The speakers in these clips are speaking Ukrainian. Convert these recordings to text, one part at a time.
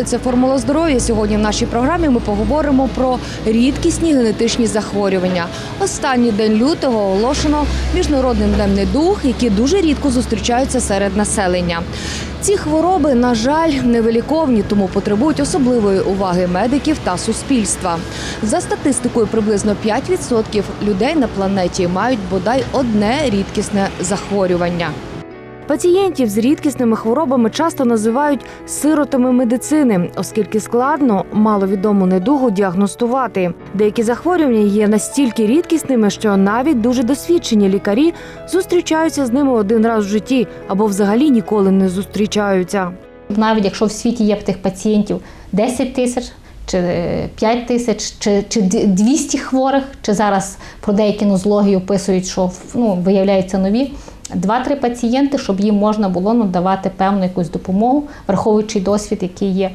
Вітаю, формула здоров'я. Сьогодні в нашій програмі ми поговоримо про рідкісні генетичні захворювання. Останній день лютого оголошено міжнародним днем недуг, які дуже рідко зустрічаються серед населення. Ці хвороби, на жаль, невиліковні, тому потребують особливої уваги медиків та суспільства. За статистикою, приблизно 5% людей на планеті мають бодай одне рідкісне захворювання. Пацієнтів з рідкісними хворобами часто називають сиротами медицини, оскільки складно маловідому недугу діагностувати. Деякі захворювання є настільки рідкісними, що навіть дуже досвідчені лікарі зустрічаються з ними один раз в житті або взагалі ніколи не зустрічаються. Навіть якщо в світі є тих пацієнтів 10 тисяч, чи 5 тисяч, чи, чи 200 хворих, чи зараз про деякі нозології описують, що ну, виявляються нові. Два-три пацієнти, щоб їм можна було ну, давати певну якусь допомогу, враховуючи досвід, який є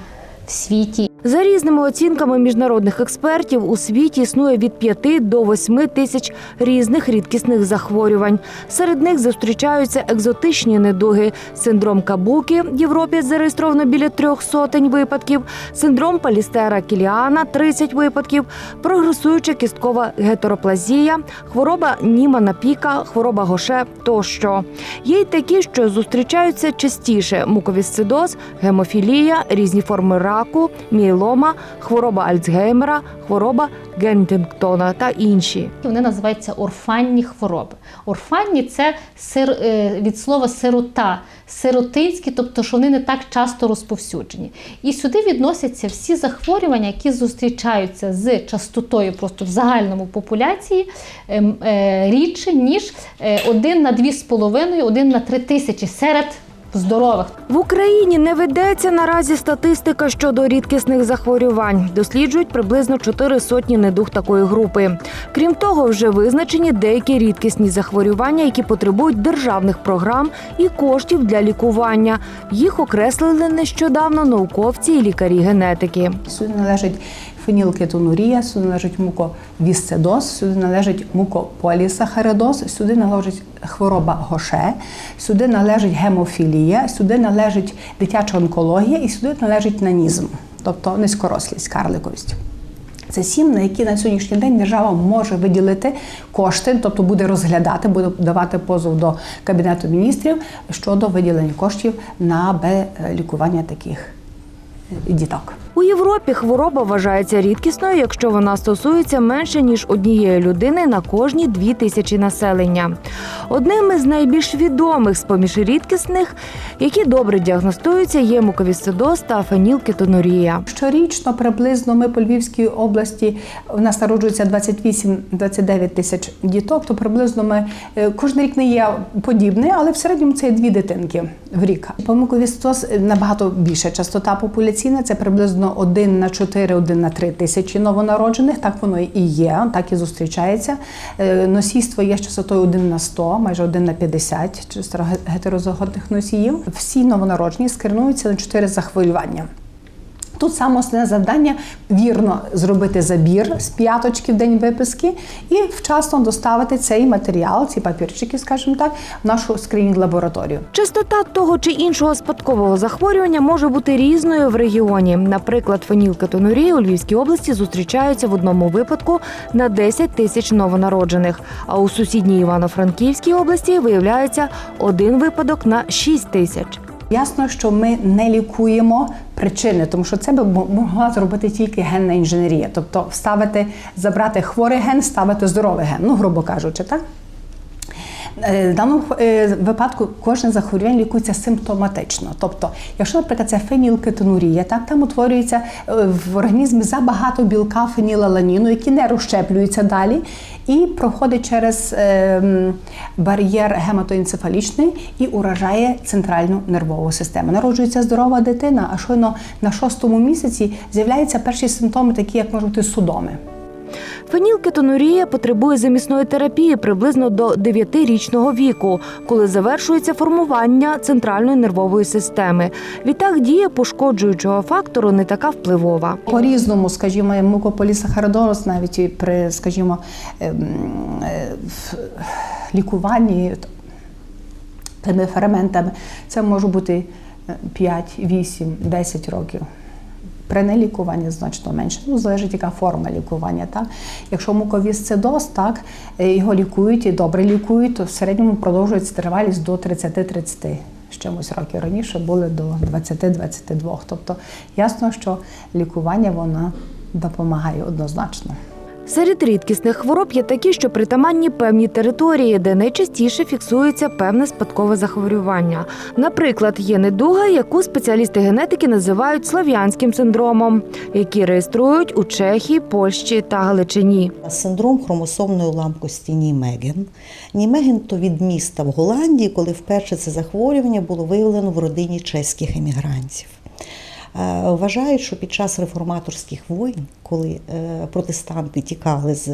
в світі. За різними оцінками міжнародних експертів, у світі існує від 5 до 8 тисяч різних рідкісних захворювань. Серед них зустрічаються екзотичні недуги. Синдром Кабуки в Європі зареєстровано біля трьох сотень випадків, синдром Палістера Кіліана 30 випадків, прогресуюча кісткова гетероплазія, хвороба Німана Піка, хвороба Гоше тощо. Є й такі, що зустрічаються частіше: муковісцидоз, гемофілія, різні форми раку, мієлома, хвороба Альцгеймера, хвороба Гентінгтона та інші. Вони називаються орфанні хвороби. Орфанні це сир, е, від слова сирота, сиротинські, тобто що вони не так часто розповсюджені. І сюди відносяться всі захворювання, які зустрічаються з частотою просто в загальному популяції ем, е, рідше, ніж е, один на дві з половиною, один на три тисячі серед здорових. В Україні не ведеться наразі статистика щодо рідкісних захворювань. Досліджують приблизно чотири сотні недуг такої групи. Крім того, вже визначені деякі рідкісні захворювання, які потребують державних програм і коштів для лікування. Їх окреслили нещодавно науковці і лікарі-генетики. Сюди належить фенілкетонурія, сюди належить муковісцидоз, сюди належить мукополісахаридоз, сюди належить хвороба Гоше, сюди належить гемофілія, сюди належить дитяча онкологія і сюди належить нанізм, тобто низькорослість, карликовість. Це сім, на які на сьогоднішній день держава може виділити кошти, тобто буде розглядати, буде давати позов до Кабінету міністрів щодо виділення коштів на лікування таких е, діток. У Європі хвороба вважається рідкісною, якщо вона стосується менше ніж однієї людини на кожні дві тисячі населення. Одним із найбільш відомих з поміж рідкісних, які добре діагностуються, є муковісцидоз та фенілкетонурія. Щорічно приблизно ми по Львівській області в нас народжується 28-29 тисяч діток. То приблизно ми е, кожен рік не є подібний, але в середньому це дві дитинки в рік. По муковісцидоз набагато більша частота популяційна. Це приблизно 1 на 4, 1 на 3 тисячі новонароджених. Так воно і є, так і зустрічається. Е, Носійство є з частотою 1 на 100, майже 1 на 50 чисто гетерозиготних носіїв. Всі новонароджені скернуються на 4 захворювання. Тут саме основне завдання вірно зробити забір з п'яточки в день виписки і вчасно доставити цей матеріал, ці папірчики, скажімо так, в нашу скринінг лабораторію. Частота того чи іншого спадкового захворювання може бути різною в регіоні. Наприклад, фенілкетонурії у Львівській області зустрічаються в одному випадку на 10 тисяч новонароджених. А у сусідній Івано-Франківській області виявляється один випадок на 6 тисяч. Ясно, що ми не лікуємо причини, тому що це би мо- могла зробити тільки генна інженерія, тобто вставити, забрати хворий ген, ставити здоровий ген, ну грубо кажучи, так. Е, В даному е, випадку кожне захворювання лікується симптоматично. Тобто, якщо, наприклад, це фенілкетонурія, так там утворюється е, в організмі забагато білка фенілаланіну, який не розщеплюється далі, і проходить через е, бар'єр гематоенцефалічний і уражає центральну нервову систему. Народжується здорова дитина, а щойно на шостому місяці з'являються перші симптоми, такі як можуть бути судоми. Фенілкетонурія потребує замісної терапії приблизно до 9-річного віку, коли завершується формування центральної нервової системи. Відтак дія пошкоджуючого фактору не така впливова. По-різному, скажімо, мукополісахаридоз навіть при, скажімо, ем, е, лікуванні тими ферментами, це може бути е, 5, 8, 10 років. При нелікуванні значно менше. Ну, залежить, яка форма лікування. Так? Якщо муковісцидоз, так, е, його лікують і добре лікують, то в середньому продовжується тривалість до 30-30 з чимось років. Раніше були до 20-22. Тобто ясно, що лікування воно допомагає однозначно. Серед рідкісних хвороб є такі, що притаманні певній території, де найчастіше фіксується певне спадкове захворювання. Наприклад, є недуга, яку спеціалісти генетики називають слав'янським синдромом, який реєструють у Чехії, Польщі та Галичині. Синдром хромосомної ламкості Німеген. Німеген то від міста в Голландії, коли вперше це захворювання було виявлено в родині чеських емігрантів. Е, Вважають, що під час реформаторських воїн, коли е, протестанти тікали з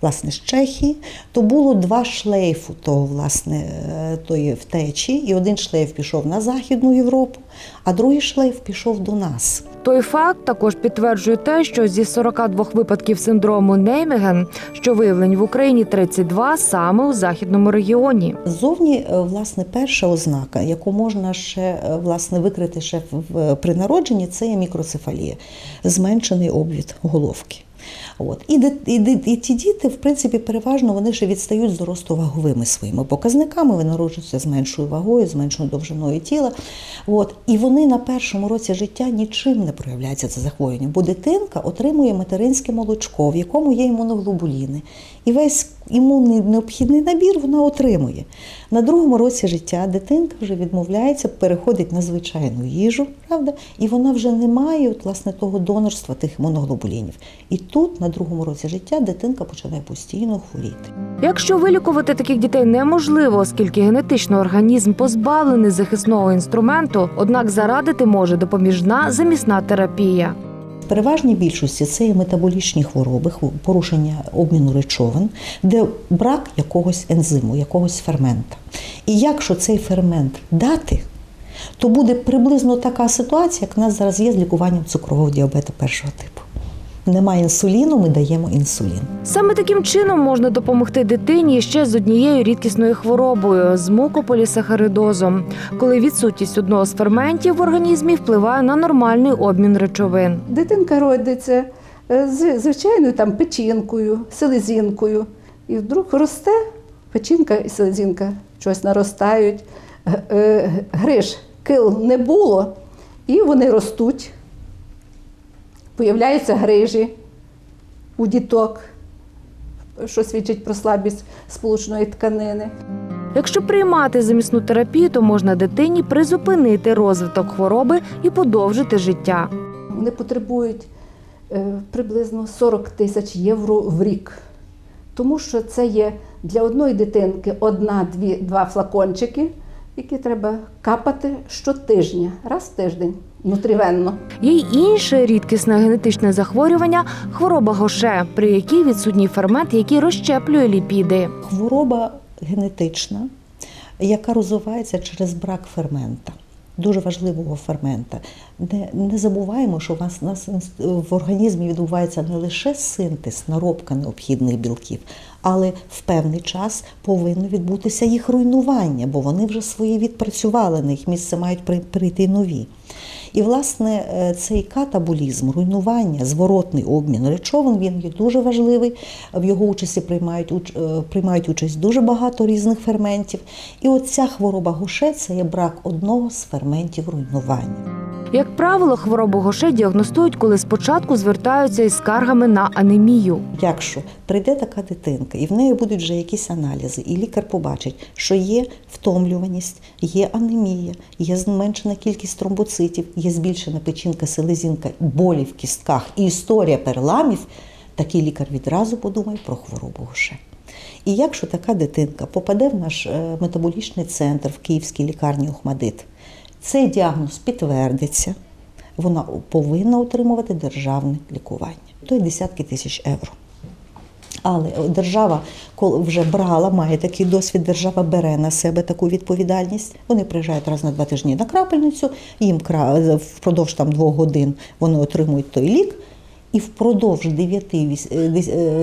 власне з Чехії, то було два шлейфу того, власне, е, тої втечі, і один шлейф пішов на Західну Європу, а другий шлейф пішов до нас. Той факт також підтверджує те, що зі 42 випадків синдрому Неймеген, що виявлені в Україні 32 саме у західному регіоні. Зовні, е, власне, перша ознака, яку можна ще власне викрити ще при народженні, це є мікроцефалія, зменшений обвід головки. От. І, ди- і, і ті діти, в принципі, переважно вони ще відстають з росту ваговими своїми показниками, вони народжуються з меншою вагою, з меншою довжиною тіла. От. І вони на першому році життя нічим не проявляється це захворювання, бо дитинка отримує материнське молочко, в якому є імуноглобуліни. І весь імунний необхідний набір вона отримує. На другому році життя дитинка вже відмовляється, переходить на звичайну їжу, правда? І вона вже не має от, власне, того донорства тих імуноглобулінів. І тут, на другому році життя, дитинка починає постійно хворіти. Якщо вилікувати таких дітей неможливо, оскільки генетично організм позбавлений захисного інструменту, однак зарадити може допоміжна замісна терапія. В переважній більшості це є метаболічні хвороби, порушення обміну речовин, де брак якогось ензиму, якогось фермента. І якщо цей фермент дати, то буде приблизно така ситуація, як в нас зараз є з лікуванням цукрового діабету першого типу. Немає інсуліну, ми даємо інсулін. Саме таким чином можна допомогти дитині ще з однією рідкісною хворобою з мукополісахаридозом, коли відсутність одного з ферментів в організмі впливає на нормальний обмін речовин. Дитинка родиться е, з звичайною там печінкою, селезінкою. І вдруг росте печінка і селезінка щось наростають. Г- е, Гриж, кил не було, і вони ростуть. Появляються грижі у діток, що свідчить про слабість сполучної тканини. Якщо приймати замісну терапію, то можна дитині призупинити розвиток хвороби і подовжити життя. Вони потребують е, приблизно 40 тисяч євро в рік. Тому що це є для одної дитинки одна-дві два флакончики, які треба капати щотижня, раз в тиждень, внутрівенно. Є й інше рідкісне генетичне захворювання хвороба Гоше, при якій відсутній фермент, який розщеплює ліпіди. Хвороба генетична, яка розвивається через брак фермента. Дуже важливого фермента. Не, не забуваємо, що у вас, нас інс- в організмі відбувається не лише синтез, наробка необхідних білків, але в певний час повинно відбутися їх руйнування, бо вони вже свої відпрацювали, на їх місце мають при- прийти нові. І, власне, е, цей катаболізм, руйнування, зворотний обмін речовин, він є дуже важливий. В його участі приймають, уч- е, приймають участь дуже багато різних ферментів. І от ця хвороба Гоше це є брак одного з ферментів руйнування. Як правило, хворобу Гоше діагностують, коли спочатку звертаються із скаргами на анемію. Якщо прийде така дитинка, і в неї будуть вже якісь аналізи, і лікар побачить, що є втомлюваність, є анемія, є зменшена кількість тромбоцитів, є збільшена печінка, селезінка, болі в кістках і історія переламів, такий лікар відразу подумає про хворобу Гоше. І якщо така дитинка попаде в наш е, метаболічний центр в Київській лікарні Охмадит, цей діагноз підтвердиться, вона повинна отримувати державне лікування. То є десятки тисяч євро. Але держава, коли вже брала, має такий досвід, держава бере на себе таку відповідальність. Вони приїжджають раз на два тижні на крапельницю, їм впродовж там двох годин вони отримують той лік, і впродовж 9 віс- е, десь, е,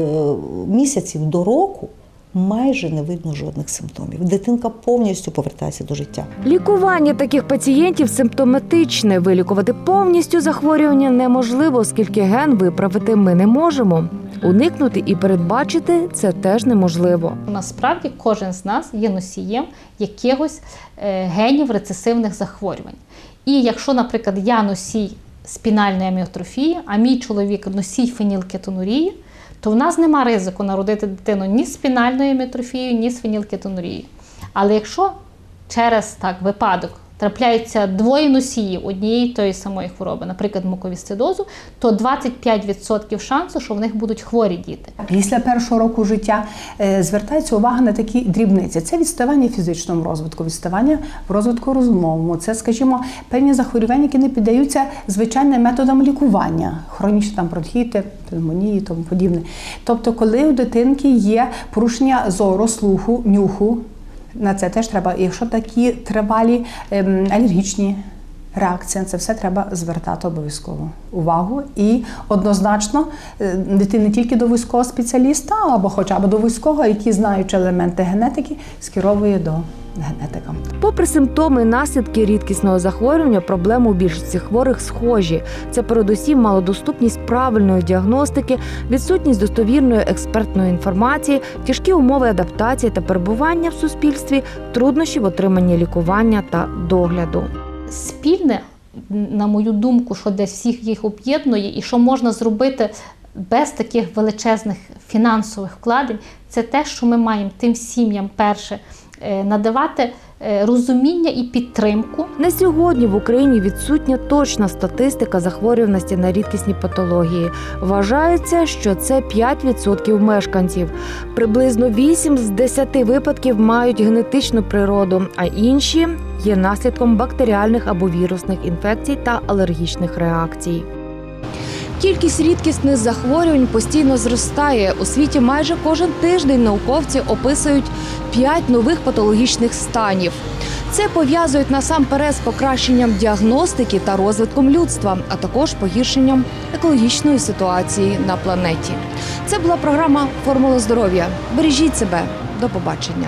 місяців до року майже не видно жодних симптомів. Дитинка повністю повертається до життя. Лікування таких пацієнтів симптоматичне. Вилікувати повністю захворювання неможливо, оскільки ген виправити ми не можемо. Уникнути і передбачити це теж неможливо. Насправді кожен з нас є носієм якихось е, генів рецесивних захворювань. І якщо, наприклад, я носій спінальної аміотрофії, а мій чоловік носій фенілкетонурії, то в нас нема ризику народити дитину ні з спінальною аміотрофією, ні з фенілкетонурією. Але якщо через так випадок трапляються двоє носіїв однієї тої самої хвороби, наприклад, муковісцидозу, то 25% шансу, що в них будуть хворі діти. Після першого року життя е, звертається увага на такі дрібниці. Це відставання в фізичному розвитку, відставання в розвитку розумовому. Це, скажімо, певні захворювання, які не піддаються звичайним методам лікування, хронічні там бронхіти, пневмонії тому подібне. Тобто, коли у дитинки є порушення зору, слуху, нюху, на це теж треба. Якщо такі тривалі ем, алергічні реакції, це все треба звертати обов'язково увагу. І однозначно е, дитини не тільки до військового спеціаліста, або хоча б до військового, який знаючи елементи генетики, скеровує до генетика. Попри симптоми і наслідки рідкісного захворювання, проблеми у більшості хворих схожі. Це передусім малодоступність правильної діагностики, відсутність достовірної експертної інформації, тяжкі умови адаптації та перебування в суспільстві, труднощі в отриманні лікування та догляду. спільне, на мою думку, що десь всіх їх об'єднує, і що можна зробити без таких величезних фінансових вкладень, це те, що ми маємо тим сім'ям перше надавати е, розуміння і підтримку. На сьогодні в Україні відсутня точна статистика захворюваності на рідкісні патології. Вважається, що це 5% мешканців. Приблизно 8 з 10 випадків мають генетичну природу, а інші є наслідком бактеріальних або вірусних інфекцій та алергічних реакцій. Кількість рідкісних захворювань постійно зростає. У світі майже кожен тиждень науковці описують 5 нових патологічних станів. Це пов'язують насамперед з покращенням діагностики та розвитком людства, а також погіршенням екологічної ситуації на планеті. Це була програма Формула здоров'я. Бережіть себе. До побачення.